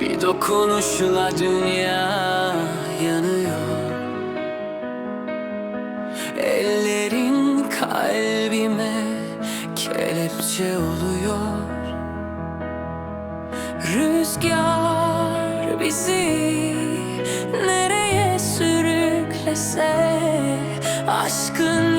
Bir dokunuşla dünya yanıyor. Ellerin kalbime kelepçe oluyor. Rüzgar bizi nereye sürüklese Aşkın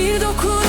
Bir dokun.